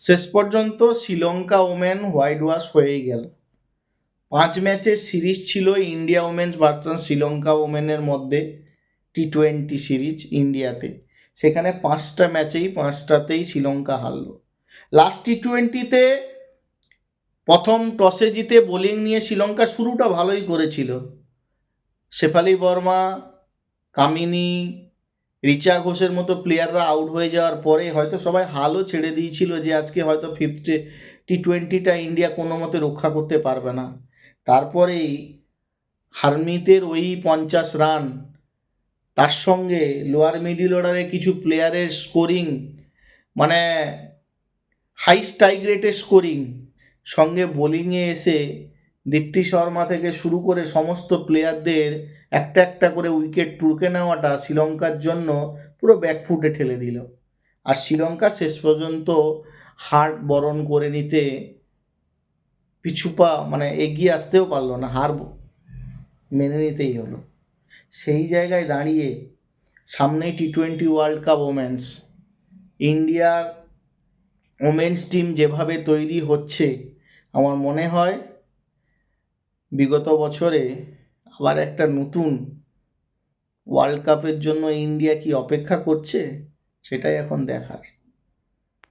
শেষ পর্যন্ত Sri Lanka women white wash হয়েই গেল। পাঁচ ম্যাচের সিরিজ ছিল ইন্ডিয়া ওমেন্স ভার্সাস শ্রীলঙ্কা ওমেনের মধ্যে টি টোয়েন্টি সিরিজ ইন্ডিয়াতে। সেখানে পাঁচটা ম্যাচেই পাঁচটাতেই শ্রীলঙ্কা হারল। লাস্ট টি টোয়েন্টিতে প্রথম টসে জিতে বোলিং নিয়ে শ্রীলঙ্কা শুরুটা ভালোই করেছিল। শেফালি বর্মা, কামিনী রিচা ঘোষের মতো প্লেয়াররা আউট হয়ে যাওয়ার পরে হয়তো সবাই হালও ছেড়ে দিয়েছিল যে আজকে হয়তো ফিফথ টি টোয়েন্টিটা ইন্ডিয়া কোনো মতে রক্ষা করতে পারবে না। তারপরেই হারমিতের ওই পঞ্চাশ রান তার সঙ্গে লোয়ার মিডিল অর্ডারে কিছু প্লেয়ারের স্কোরিং মানে হাই স্ট্রাইক রেটের স্কোরিং সঙ্গে বোলিংয়ে এসে দীপ্তি শর্মা থেকে শুরু করে সমস্ত প্লেয়ারদের একটা একটা করে উইকেট টুরকে নেওয়াটা শ্রীলঙ্কার জন্য পুরো ব্যাকফুটে ঠেলে দিল। আর শ্রীলঙ্কা শেষ পর্যন্ত হার বরণ করে নিতে পিছুপা মানে এগিয়ে আসতেও পারল না, হার মেনে নিতেই হলো। সেই জায়গায় দাঁড়িয়ে সামনেই T twenty world cup women's ইন্ডিয়ার ওমেন্স টিম যেভাবে তৈরি হচ্ছে, আমার মনে হয় বিগত বছরে আবার একটা নতুন ওয়ার্ল্ড কাপের জন্য ইন্ডিয়া কি অপেক্ষা করছে? সেটাই এখন দেখার।